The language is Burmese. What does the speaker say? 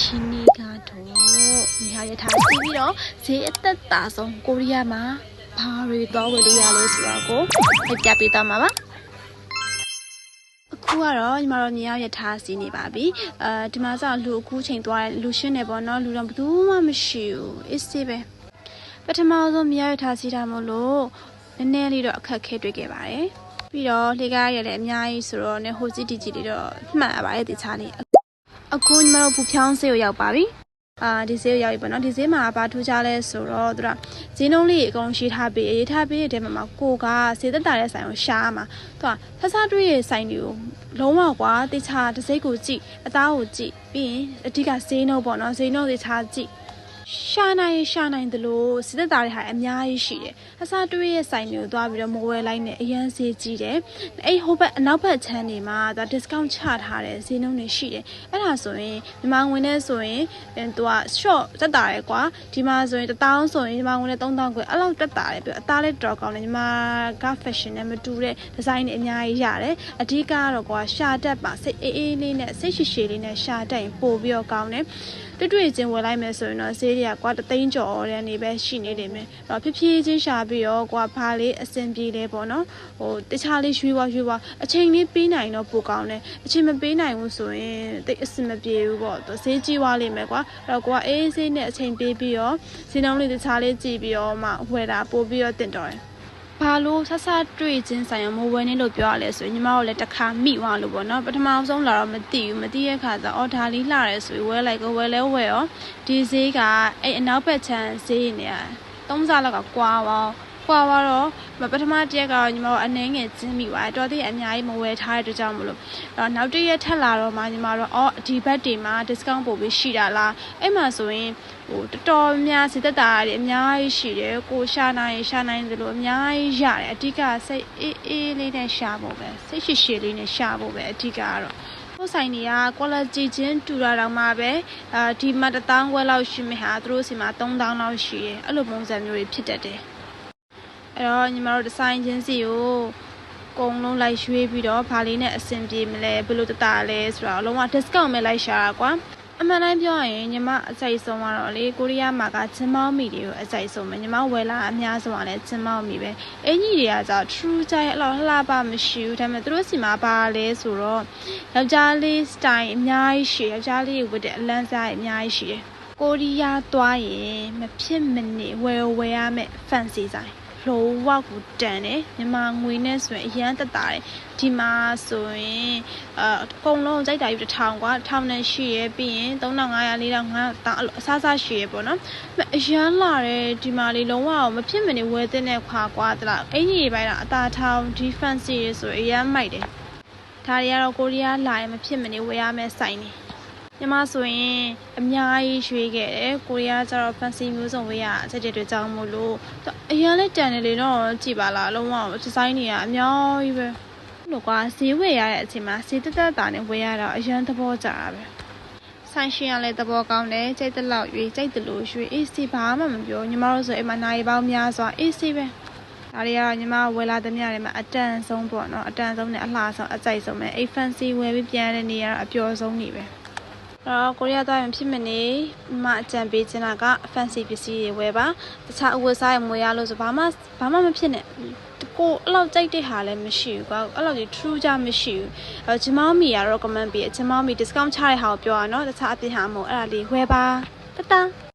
ဒီနေ့ကတော့မိဟာရထားစီးပြီးတော့ဈေးအသက်တာဆုံးကိုရီးယားမှာဘာတွေသွားဝယ်လို့ရလဲဆိုတော့ကိုပြပြပေးသွားမှာပါအခုကတော့ညီမတို့ညီအောင်ရထားစီးနေပါပြီအဲဒီမှာဆိုလူအခုချိန်သွားတယ်လူရှင်းနေပေါ့နော်လူတော့ဘယ်သူမှမရှိဘူးအေးစေးပဲပထမဆုံးမြရထားစီးတာမို့လို့နည်းနည်းလေးတော့အခက်ခဲတွေ့ခဲ့ပါတယ်ပြီးတော့လေကားရလည်းအများကြီးဆိုတော့ねဟိုကြည့်တီကြည့်လေးတော့မှတ်ရပါတယ်ဒီချားလေး အခုညီမတို့ဘူဖြောင်းဆေးကိုရောက်ပါပြီအာဒီဆေးကိုရောက်ပြီပေါ့နော်ဒီဆေးမှာဘာထူးခြားလဲဆိုတော့သူကဈေးနှုန်းလေးအကုန်ရှိထားပြီးရေးထားပြီးတဲ့ထဲမှာကိုကဆေးသက်တာတဲ့ဆိုင်ကိုရှားမှာသူကဖဆတွေးရဲ့ဆိုင်တွေကိုလုံးဝကွာတေချာတစ်စိတ်ကိုကြည့်အသားကိုကြည့်ပြီးရင်အဓိကဈေးနှုန်းပေါ့နော်ဈေးနှုန်းတေချာကြည့် ရှာနိုင်ရှာနိုင်တယ်လို့စေတတာတွေဟာအများကြီးရှိတယ်။အစားတွေးရဲ့ဆိုင်တွေကိုသွားပြီးတော့မဝယ်လိုက်နဲ့အရန်ဈေးကြီးတယ်။အဲ့ဟိုဘက်အနောက်ဘက်ချမ်းတွေမှာဒါ discount ချထားတဲ့ဈေးနှုန်းတွေရှိတယ်။အဲ့ဒါဆိုရင်မြန်မာငွေနဲ့ဆိုရင်သူက short တက်တာရယ်ကွာ။ဒီမှာဆိုရင်1000ဆိုရင်မြန်မာငွေနဲ့3000ခွဲအဲ့လောက်တက်တာရယ်ပြီးအသားလေးတော်ကောင်းတယ်ညီမက fashion နဲ့မတူတဲ့ design တွေအများကြီးရတယ်။အဓိကကတော့ကွာရှာတက်ပါစိတ်အေးအေးလေးနဲ့စိတ်ရှည်ရှည်လေးနဲ့ရှာတက်ရင်ပို့ပြီးတော့ကောင်းတယ်။တွေ့တွေ့ချင်းဝယ်လိုက်မယ်ဆိုရင်တော့ဈေးတွေကကွာတသိန်းကျော်တဲ့နေပဲရှိနေတယ်မယ်အဲ့တော့ဖြည်းဖြည်းချင်းရှာပြီးတော့ကွာဘာလေးအဆင်ပြေလဲပေါ့နော်ဟိုတခြားလေးရွှေ့ွားရွှေ့ွားအချိန်လေးပေးနိုင်တော့ပိုကောင်းတယ်အချိန်မပေးနိုင်ဘူးဆိုရင်တိတ်အဆင်မပြေဘူးပေါ့သူဈေးကြီးွားလိမ့်မယ်ကွာအဲ့တော့ကွာအေးဆေးနဲ့အချိန်ပေးပြီးတော့ဈေးနှုန်းလေးတခြားလေးကြည့်ပြီးတော့မှဝယ်တာပို့ပြီးတော့တင်တော်တယ် ဘာလို့ဆဆတွေ့ချင်းဆိုင်ရမဝယ်နေလို့ပြောရလဲဆိုရင်ညီမတို့လည်းတစ်ခါမိသွားလို့ပေါ့နော်ပထမဆုံးလာတော့မသိဘူးမသိတဲ့ခါကျအော်ဒါလေးလှရဲဆိုပြီးဝယ်လိုက်ကိုဝယ်လဲဝယ်ရောဒီဈေးကအဲ့အနောက်ဘက်ခြမ်းဈေးနေရသုံးစားလောက်ကကွာပါ ကွာပါတော့ပထမတစ်ရက်ကတော့ညီမတို့အနှင်းငယ်ကျင်းမိပါတယ်တော်သေးအများကြီးမဝယ်ထားတဲ့အတွက်ကြောင့်မလို့တော့နောက်တစ်ရက်ထက်လာတော့မှညီမတို့အော်ဒီဘက်တွေမှာ discount ပို့ပြီးရှိတာလားအဲ့မှာဆိုရင်ဟိုတော်တော်များစီသက်တာတွေအများကြီးရှိတယ်ကိုရှာနိုင်ရှာနိုင်တယ်လို့အများကြီးရတယ်အဓိကစိတ်အေးအေးလေးနဲ့ရှာဖို့ပဲစိတ်ရှိရှိလေးနဲ့ရှာဖို့ပဲအဓိကကတော့ကိုဆိုင်တွေက quality ချင်းတူတာတောင်မှပဲအာဒီမှာ1000ခွဲလောက်ရှိမယ်ဟာသူတို့စီမှာ3000လောက်ရှိတယ်အဲ့လိုပုံစံမျိုးတွေဖြစ်တတ်တယ် အဲ့တော့ညီမတို့ဒီဇိုင်းချင်းစီကိုကုံလုံးလိုက်ရွှေ့ပြီးတော့ဘာလေးနဲ့အဆင်ပြေမလဲဘယ်လိုတတလဲဆိုတော့အလုံးဝ discount ပဲလိုက်ရှာတာကွာအမှန်တိုင်းပြောရင်ညီမအစိတ်ဆုံးကတော့လေကိုရီးယားမှာကဂျင်မောင်းမီတွေကိုအစိတ်ဆုံးပဲညီမဝယ်လာအများဆုံးကလည်းဂျင်မောင်းမီပဲအင်ကြီးတွေကကျ true ကြိုင်အဲ့လိုလှပမရှိဘူးဒါပေမဲ့သူတို့စီမှာပါလဲဆိုတော့ယောက်ျားလေး style အများကြီးရှိယောက်ျားလေးဝတ်တဲ့အလန်းစားအများကြီးရှိတယ်ကိုရီးယားသွားရင်မဖြစ်မနေဝယ်ဝယ်ရမယ့် fancy ဆိုင် လောဝကိုတန်တယ်မြန်မာငွေနဲ့ဆိုရင်အရန်တက်တာတယ်ဒီမှာဆိုရင်အအကုန်လုံးကြိုက်တာယူတစ်ထောင်ကွာတစ်ထောင်နဲ့ရှိရပြီးရင်3500 4500တောင်းအစားစားရှိရပေါ့နော်အရန်လာတယ်ဒီမှာလေးလုံးဝမဖြစ်မနေဝယ်တဲ့ခွာကွာတလားအင်ကြီးတွေပိုင်းတော့အသာထောင်ဒီ fancy တွေဆိုအရန်မိုက်တယ်ဒါတွေကတော့ကိုရီးယားလာရင်မဖြစ်မနေဝယ်ရမယ့်ဆိုင်နေ ညီမဆိုရင်အများကြီးရွှေ့ခဲ့တယ်ကိုရီးယားကျတော့ fancy မျိုးစုံဝေးရအချက်တွေကြောင်းမို့လို့အရင်လည်းတန်တယ်လေတော့ကြည်ပါလားလုံးဝဒီဇိုင်းတွေကအများကြီးပဲလို့ကွာဈေးဝယ်ရတဲ့အချိန်မှာဈေးတက်တက်တာနဲ့ဝယ်ရတော့အရင်သဘောကျတာပဲဆိုင်ရှင်ကလည်းသဘောကောင်းတယ်ကြိုက်တဲ့လောက်ရွေးကြိုက်တယ်လို့ရွှေအေးစီဘာမှမပြောညီမတို့ဆိုအိမ်မှာနိုင်ပေါင်းများစွာအေးစီပဲဒါတွေကတော့ညီမဝယ်လာသမျှတွေမှာအတန်ဆုံးပေါ့နော်အတန်ဆုံးနဲ့အလှဆုံးအကြိုက်ဆုံးပဲအိတ် fancy ဝယ်ပြီးပြန်တဲ့နေရတော့အပျော်ဆုံးနေပဲ တော့ကိုရီးယားသွားရင်ဖြစ်မနေမအကြံပေးချင်တာက fancy ပစ္စည်းတွေဝယ်ပါတခြားအဝတ်စားရမွေရလို့ဆိုဘာမှဘာမှမဖြစ်နဲ့ကိုအဲ့လောက်ကြိုက်တဲ့ဟာလည်းမရှိဘူးကွာအဲ့လောက်ကြီး true ကြမရှိဘူးအဲဂျမောင်းမီကတော့ recommend ပေးဂျမောင်းမီ discount ချတဲ့ဟာကိုပြောရအောင်နော်တခြားအပြင်ဟာမဟုတ်အဲ့ဒါလေးဝယ်ပါတတ